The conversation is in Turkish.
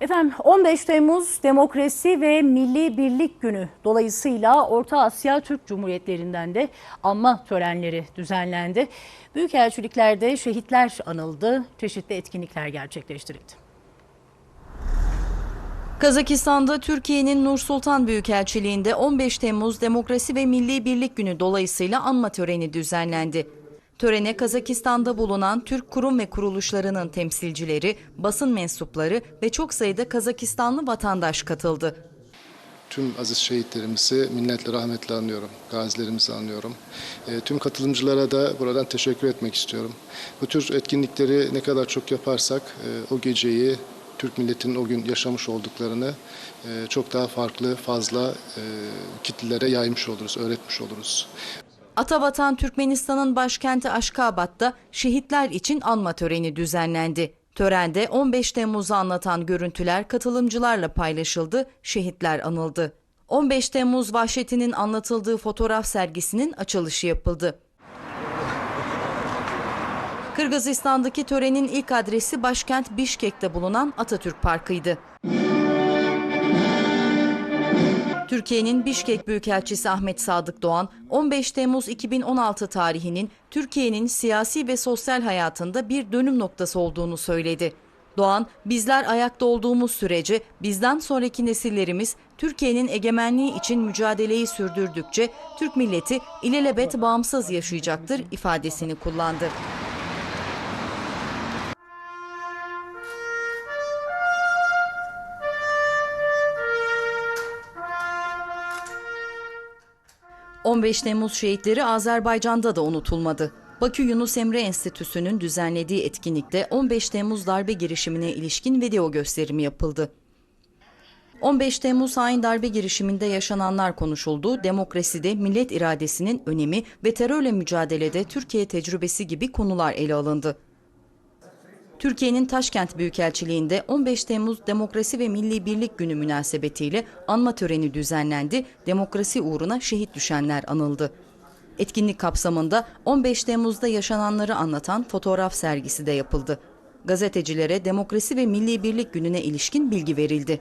Efendim 15 Temmuz Demokrasi ve Milli Birlik Günü dolayısıyla Orta Asya Türk Cumhuriyetlerinden de anma törenleri düzenlendi. Büyükelçiliklerde şehitler anıldı, çeşitli etkinlikler gerçekleştirildi. Kazakistan'da Türkiye'nin Nur Sultan Büyükelçiliğinde 15 Temmuz Demokrasi ve Milli Birlik Günü dolayısıyla anma töreni düzenlendi. Törene Kazakistan'da bulunan Türk kurum ve kuruluşlarının temsilcileri, basın mensupları ve çok sayıda Kazakistanlı vatandaş katıldı. Tüm aziz şehitlerimizi minnetle rahmetle anıyorum, gazilerimizi anıyorum. E, tüm katılımcılara da buradan teşekkür etmek istiyorum. Bu tür etkinlikleri ne kadar çok yaparsak e, o geceyi Türk milletinin o gün yaşamış olduklarını e, çok daha farklı, fazla e, kitlelere yaymış oluruz, öğretmiş oluruz. Atabatan Türkmenistan'ın başkenti Aşkabat'ta şehitler için anma töreni düzenlendi. Törende 15 Temmuz'u anlatan görüntüler katılımcılarla paylaşıldı, şehitler anıldı. 15 Temmuz vahşetinin anlatıldığı fotoğraf sergisinin açılışı yapıldı. Kırgızistan'daki törenin ilk adresi başkent Bişkek'te bulunan Atatürk Parkı'ydı. Türkiye'nin Bişkek Büyükelçisi Ahmet Sadık Doğan, 15 Temmuz 2016 tarihinin Türkiye'nin siyasi ve sosyal hayatında bir dönüm noktası olduğunu söyledi. Doğan, bizler ayakta olduğumuz sürece bizden sonraki nesillerimiz Türkiye'nin egemenliği için mücadeleyi sürdürdükçe Türk milleti ilelebet bağımsız yaşayacaktır ifadesini kullandı. ...15 Temmuz şehitleri Azerbaycan'da da unutulmadı. Bakü Yunus Emre Enstitüsü'nün düzenlediği etkinlikte 15 Temmuz darbe girişimine ilişkin video gösterimi yapıldı. 15 Temmuz hain darbe girişiminde yaşananlar konuşuldu, demokraside millet iradesinin önemi ve terörle mücadelede Türkiye tecrübesi gibi konular ele alındı. Türkiye'nin Taşkent Büyükelçiliğinde 15 Temmuz Demokrasi ve Milli Birlik Günü münasebetiyle anma töreni düzenlendi, demokrasi uğruna şehit düşenler anıldı. Etkinlik kapsamında 15 Temmuz'da yaşananları anlatan fotoğraf sergisi de yapıldı. Gazetecilere Demokrasi ve Milli Birlik Günü'ne ilişkin bilgi verildi.